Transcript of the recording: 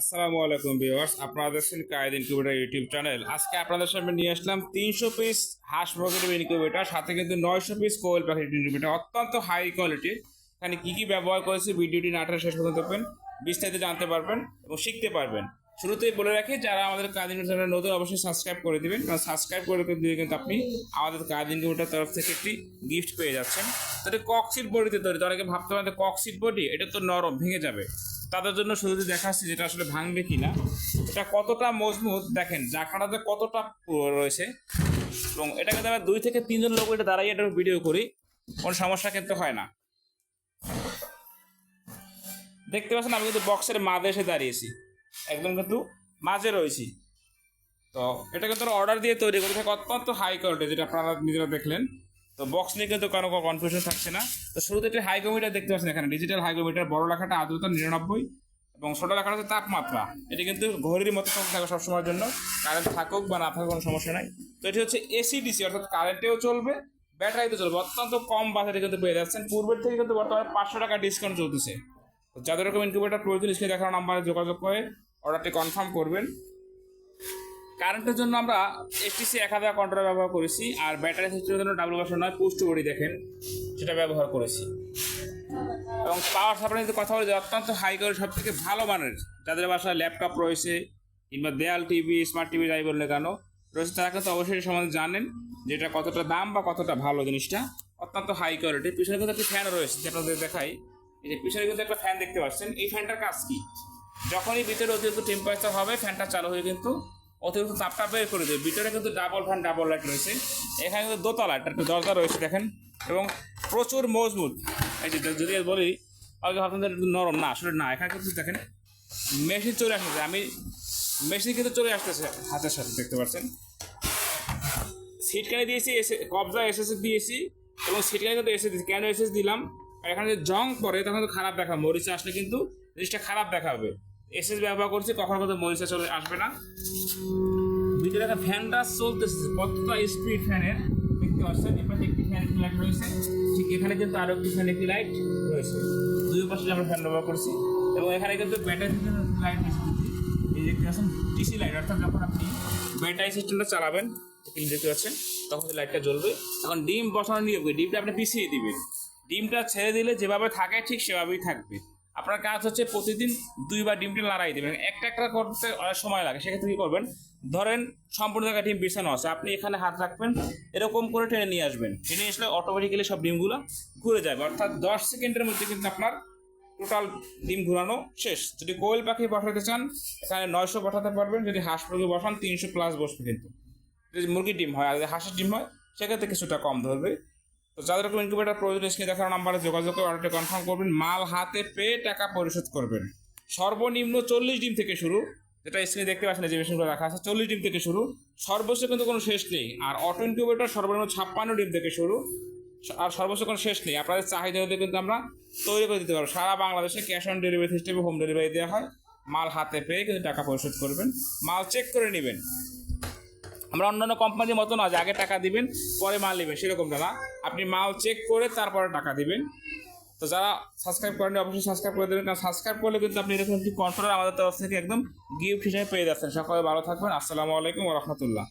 আসসালামু আলাইকুম ভিউয়ার্স, আপনারা দেখছেন কায়েদ ইনকিউবেটার ইউটিউব চ্যানেল। আজকে আপনাদের সামনে নিয়ে আসলাম তিনশো পিস হাঁস মুরগির ইনকিউবেটার, সাথে কিন্তু নয়শো পিস কোয়েল প্যাকেট ইনকিউবেটার। অত্যন্ত হাই কোয়ালিটির এখানে কি কি ব্যবহার করেছে ভিডিওটি নাটের শেষ পর্যন্ত দেখবেন, বিস্তারিত জানতে পারবেন এবং শিখতে পারবেন। শুরুতেই বলে রাখি, যারা আমাদের কাজ ইনকিউবেটার নতুন, অবশ্যই সাবস্ক্রাইব করে দিবেন, কারণ সাবস্ক্রাইব করে দিয়ে কিন্তু আপনি আমাদের কাজ ইনকিউবেটার তরফ থেকে একটি গিফট পেয়ে যাচ্ছেন। তো এটা কক্সিট বডিতে তৈরি অনেকে ভাবতে পারেন কক্সিট বডি, এটা তো নরম, ভেঙে যাবে। তাদের জন্য শুধু দেখাচ্ছি যেটা আসলে ভাঙবে কিনা, এটা কতটা মজবুত দেখেন জাকাটাতে কতটা রয়েছে, এবং এটাকে আমরা দুই থেকে তিনজন লোক এটা দাঁড়াই এটা ভিডিও করি, কোনো সমস্যা কিন্তু হয় না। দেখতে পাচ্ছেন, আমি কিন্তু বক্সের মাঝে এসে দাঁড়িয়েছি, একদম কিন্তু মাঝে রয়েছি। তো এটা কিন্তু অর্ডার দিয়ে তৈরি করে থাকে অত্যন্ত হাই কোয়ালিটি যেটা আপনারা নিজেরা দেখলেন। তো বক্স নিয়ে কিন্তু কোনো কনফিউশন থাকছে না। তো শুরুতে একটি হাইগ্রোমিটার দেখতে পাচ্ছেন এখানে ডিজিটাল হাইগ্রোমিটার বড় লেখাটা আর্দ্রতা নিরানব্বই এবং ছোট লেখাটা হচ্ছে তাপমাত্রা। এটি কিন্তু ঘড়ির মতো থাকে সবসময়ের জন্য কারেন্ট থাকুক বা না থাকুক কোনো সমস্যা নাই। তো এটি হচ্ছে এসি ডিসি অর্থাৎ কারেন্টেও চলবে ব্যাটারিতে চলবে। অত্যন্ত কম বাজারে কিন্তু পেয়ে যাচ্ছেন। পূর্বের থেকে কিন্তু বর্তমানে পাঁচশো টাকা ডিসকাউন্ট চলতেছে। যাদের রকম ইনকিউবেটার প্রয়োজন, স্ক্রিনে দেখানো নাম্বারে যোগাযোগ করে অর্ডারটি কনফার্ম করবেন। কারেন্টের জন্য আমরা এসটিসি এক হাজার কন্ট্রোলার ব্যবহার করেছি, আর ব্যাটারি সিস্টেমের জন্য ডাবল বাসন নয় পুষ্ট বডি দেখেন, সেটা ব্যবহার করেছি। এবং পাওয়ার সাপ্লাই কথা বলি অত্যন্ত হাই করে সব থেকে ভালো মানের। যাদের বাসায় ল্যাপটপ রয়েছে, কিংবা দেয়াল টিভি স্মার্ট টিভি যাই বললে কেন, রয়েছে, তারা কিন্তু অবশ্যই সম্বন্ধে জানেন যে এটা কতটা দাম বা কতটা ভালো জিনিসটা। অত্যন্ত হাই কোয়ালিটি পিছনে কিন্তু একটা ফ্যান রয়েছে, যেটা আপনাদের দেখাই। এই যে পিছনে কিন্তু একটা ফ্যান দেখতে পাচ্ছেন। এই ফ্যানটার কাজ কি? যখনই ভিতরে অতিরিক্ত টেম্পারেচার হবে ফ্যানটা চালু হয়ে কিন্তু অতিরিক্ত তাপটা বের করে দেবে ভিতরে কিন্তু ডাবল ফ্যান ডাবল লাইট রয়েছে। এখানে কিন্তু দোতলা, একটা দরজা রয়েছে, দেখেন। এবং প্রচুর মজবুত। এই যে যদি বলি ভাবছেন একটু নরম। না, আসলে না, এখানে কিন্তু দেখেন মেশিন চলে আসতেছে। আমি মেশিন কিন্তু চলে আসতেছে হাতের সাথে, দেখতে পাচ্ছেন। সিটকানে দিয়েছি, এসে, কবজা এসএস দিয়েছি, এবং সিটকানে কিন্তু এসে দিয়েছি কেন এসএস দিলাম? আর এখানে যে জং পড়ে, তখন তো খারাপ দেখা মরিচা আসলে কিন্তু জিনিসটা খারাপ দেখাবে। এসএস ব্যবহার করছি, কখনো কখনো মরিচা চলে আসবে না। ভিতরে একটা ফ্যানটা চলতেছে, কতটা স্পিড ফ্যানের দেখতে পাচ্ছেন, এপাশে একটি ফ্যান একটি লাইট রয়েছে। ঠিক এখানে কিন্তু আরও একটি ফ্যান একটি লাইট রয়েছে। দুই পাশে আমরা ফ্যান ব্যবহার করছি এবং এখানে কিন্তু ব্যাটারি লাইট এই দেখতে পাচ্ছেন টিসি লাইট অর্থাৎ যখন আপনি ব্যাটারি সিস্টেমটা চালাবেন দেখতে পাচ্ছেন, তখন লাইটটা জ্বলবে। এখন ডিম বসানো নিয়ে ডিমটা আপনি পিছিয়ে দিবেন। ডিমটা ছেড়ে দিলে যেভাবে থাকে, ঠিক সেভাবেই থাকবে। আপনার কাজ হচ্ছে প্রতিদিন দুইবার ডিমটা লড়াই দেবেন। একটা একটা করতে অনেক সময় লাগে। সেক্ষেত্রে কী করবেন? ধরেন সম্পূর্ণ জায়গায় ডিম বিছানো আছে। আপনি এখানে হাত রাখবেন, এরকম করে টেনে নিয়ে আসবেন। টেনে আসলে অটোমেটিক্যালি সব ডিমগুলো ঘুরে যাবে। অর্থাৎ দশ সেকেন্ডের মধ্যে কিন্তু আপনার টোটাল ডিম ঘুরানো শেষ। যদি কোয়েল পাখি বসাতে চান এখানে নয়শো বসাতে পারবেন। যদি হাঁস মুরগি বসান, তিনশো প্লাস বসবে কিন্তু। যদি মুরগির ডিম হয়, আর যদি হাঁসের ডিম হয়, সেক্ষেত্রে কিছুটা কম ধরবে। তো যাদের রকম ইনকিউবেটার প্রয়োজন স্ক্রিনে দেখার নাম্বারে যোগাযোগ করে অর্ডারটা কনফার্ম করবেন। মাল হাতে পেয়ে টাকা পরিশোধ করবেন। সর্বনিম্ন চল্লিশ ডিম থেকে শুরু, যেটা স্ক্রিনে দেখতে পাচ্ছেন, যে মেশিনগুলো রাখা আছে, চল্লিশ ডিম থেকে শুরু। সর্বোচ্চ কিন্তু কোনো শেষ নেই। আর অটো ইনকিউবেটার সর্বনিম্ন ছাপ্পান্ন ডিম থেকে শুরু। আর সর্বোচ্চ কোনো শেষ নেই। আপনাদের চাহিদা হতে কিন্তু আমরা তৈরি করে দিতে পারব। সারা বাংলাদেশে ক্যাশ অন ডেলিভারি সিস্টেমে হোম ডেলিভারি দেওয়া হয়। মাল হাতে পেয়ে কিন্তু টাকা পরিশোধ করবেন। মাল চেক করে নেবেন। আমরা অন্যান্য কোম্পানির মতো না যে আগে টাকা দিবেন, পরে মাল নেবেন সেরকমটা না আপনি মাল চেক করে তারপরে টাকা দিবেন। তো যারা সাবস্ক্রাইব করেন অবশ্যই সাবস্ক্রাইব করে দেবেন, কারণ সাবস্ক্রাইব করলে কিন্তু আপনি এরকম একটি কন্ট্রোলার আমাদের তরফ থেকে একদম গিফট হিসেবে পেয়ে যাচ্ছেন। সকলে ভালো থাকবেন। আসসালামু আলাইকুম রহমতুল্লাহ।